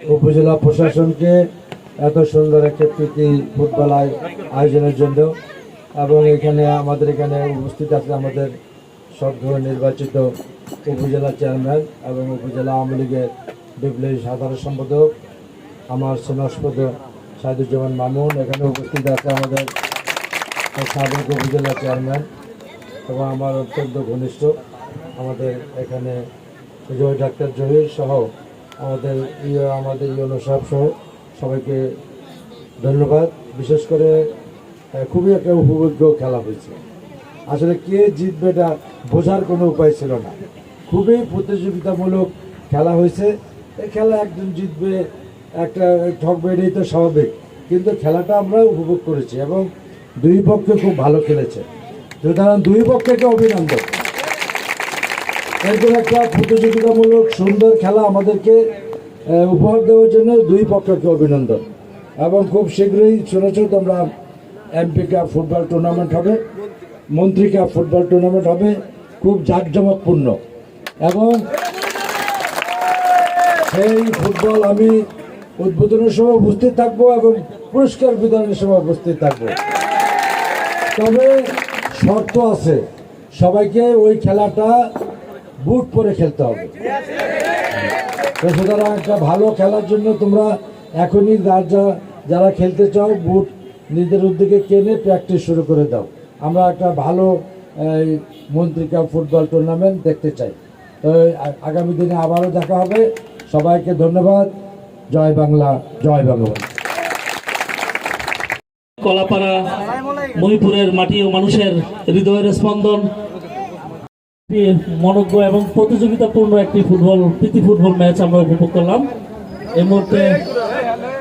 উপজেলা প্রশাসনকে এত সুন্দর একটা প্রীতি ফুটবল আয়োজনের জন্য এবং এখানে আমাদের এখানে উপস্থিত আছে আমাদের সদ্য নির্বাচিত উপজেলা চেয়ারম্যান এবং উপজেলা আওয়ামী লীগের বিপ্লবী সাধারণ সম্পাদক, আমার স্নেহস্পদ সাইদুজ্জামান মামুন, এখানে উপস্থিত আছে আমাদের সাবেক উপজেলা চেয়ারম্যান এবং আমার অত্যন্ত ঘনিষ্ঠ আমাদের এখানে জয় ডাক্তার জহির সহ আমাদের ইয়ে আমাদের ইয়নো সাহেব সহ সবাইকে ধন্যবাদ। বিশেষ করে খুবই একটা উপভোগ্য খেলা হয়েছে। আসলে কে জিতবে এটা বোঝার কোনো উপায় ছিল না। খুবই প্রতিযোগিতামূলক খেলা হয়েছে। এই খেলা একজন জিতবে, একটা ঠকবে, এটাই তো স্বাভাবিক। কিন্তু খেলাটা আমরা উপভোগ করেছি এবং দুই পক্ষে খুব ভালো খেলেছে। সুতরাং দুই পক্ষকে অভিনন্দন। এরকম একটা প্রতিযোগিতামূলক সুন্দর খেলা আমাদেরকে উপহার দেওয়ার জন্য দুই পক্ষকে অভিনন্দন। এবং খুব শীঘ্রই শুনেছ তোমরা এমপি কাপ ফুটবল টুর্নামেন্ট হবে, মন্ত্রী কাপ ফুটবল টুর্নামেন্ট হবে, খুব জাঁকজমকপূর্ণ। এবং সেই ফুটবল আমি উদ্বোধনের সময় উপস্থিত থাকব এবং পুরস্কার বিতরণের সময় উপস্থিত থাকব। তবে শর্ত আছে, সবাইকে ওই খেলাটা বুট পরে খেলতে হবে। তো সুতরাং একটা ভালো খেলার জন্য তোমরা এখনই যার যা- যারা খেলতে চাও, বুট নিজের উদ্যোগে কেনে প্র্যাকটিস শুরু করে দাও। আমরা একটা ভালো মন্ত্রিকা ফুটবল টুর্নামেন্ট দেখতে চাই। তো আগামী দিনে আবারও দেখা হবে। সবাইকে ধন্যবাদ। জয় বাংলা, জয় বঙ্গবন্ধু কলাপাড়া মণিপুরের মাটি ও মানুষের হৃদয়ের স্পন্দন। মনজ্ঞ এবং প্রতিযোগিতাপূর্ণ একটি ফুটবল, প্রীতি ফুটবল ম্যাচ আমরা উপভোগ করলাম। এই মুহূর্তে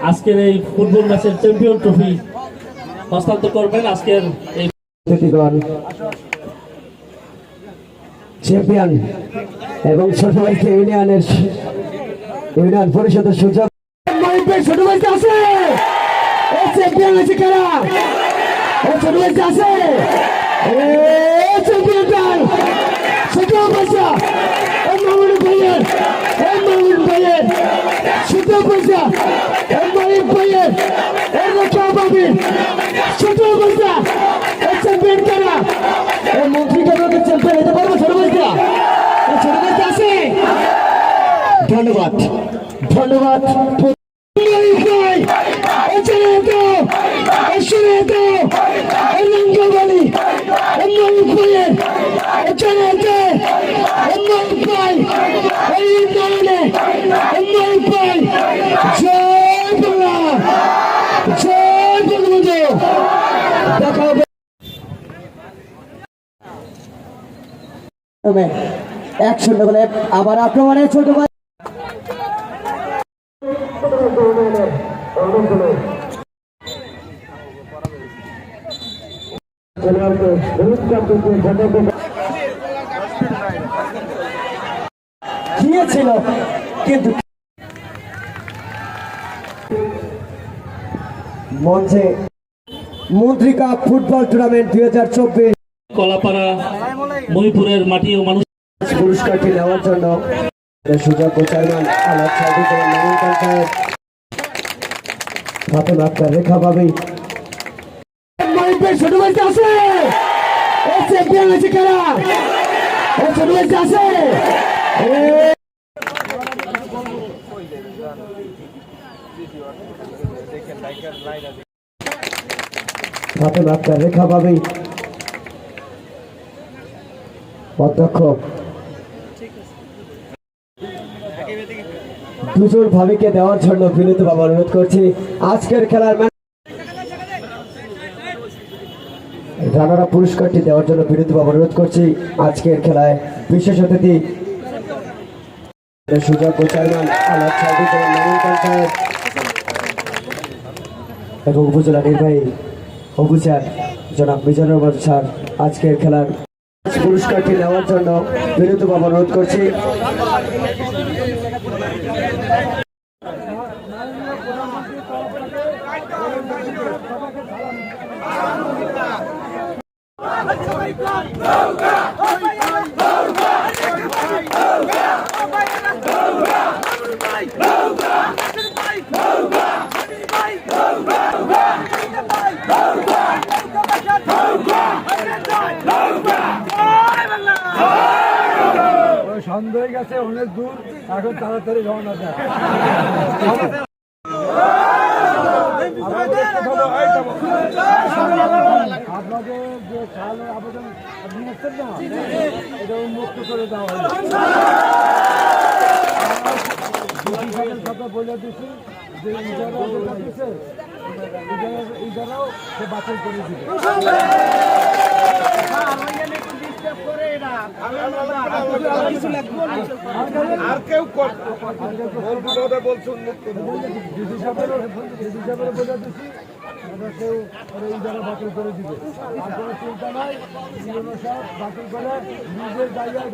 আজকের এই ফুটবল ম্যাচের চ্যাম্পিয়ন ট্রফি হস্তান্তর করবেন আজকের এই চ্যাম্পিয়ন এবং ছোট ভাইকে ইউনিয়নের, ইউনিয়ন পরিষদের সুযোগ ছোট আছে ও চ্যাম্পিয়ন ও ছোট ভাইতে আছে ও চ্যাম্পিয়ন দল ছোট পয়সা ও মামুন ভাইয়ের ও মামুন ভাইয়ের, ছোট পয়সা ও মামুন ভাইয়ের ও রক্ষা পাবি ছোট পয়সা ও চ্যাম্পিয়ন খেলা ও মন্ত্রী কেন্দ্রকে চ্যাম্পিয়ন হতে পারব ধন্যবাদ। এক শূন্য বলে আবার আক্রমণে ছোট ভাই গিয়েছিল কিন্তু মঞ্চে মন্ত্রিকা ফুটবল টুর্নামেন্ট দুই হাজার চব্বিশ। কলাপাড়া মহিপুরের মাটি ও মানুষ পুরস্কারটি নেওয়ার জন্য সুযোগ চেয়ারম্যান আলাদ সাহেব। ফাতেমা আক্তার রেখা পাবে ছোট ভাইতে আছে চ্যাম্পিয়ন আছে খেলা ও ছোট ভাইতে আছে ফাতেমা আক্তার রেখা পাবে অধ্যক্ষ। দুজন ভাবিকে দেওয়ার জন্য বিনীত বাবা অনুরোধ করছি। আজকের খেলার রানারা পুরস্কারটি দেওয়ার জন্য বিনীত বাবা অনুরোধ করছি। আজকের খেলায় বিশেষ অতিথি এবং উপজেলা নির্বাহী অফিসার জনাব মিজানুর রহমান স্যার আজকের খেলার পুরস্কারটি নেওয়ার জন্য বিনীত বাবা অনুরোধ করছি। গেছে, অনেক দূর। এখন তাড়াতাড়ি রওনা দেয় আপনাদের যে আবেদন এটা করে দেওয়া কথা বলে দিচ্ছি সে বাতিল করে দিবে। আর কেউ বলছে উন্মুক্ত ডিসি সাহেবেরও ডিসি সাহেবেরও বলে দিচ্ছি কেউ ওরা ইজারা বাতিল করে দিবে চিন্তা নাই বাতিল করে নিজের জায়গায়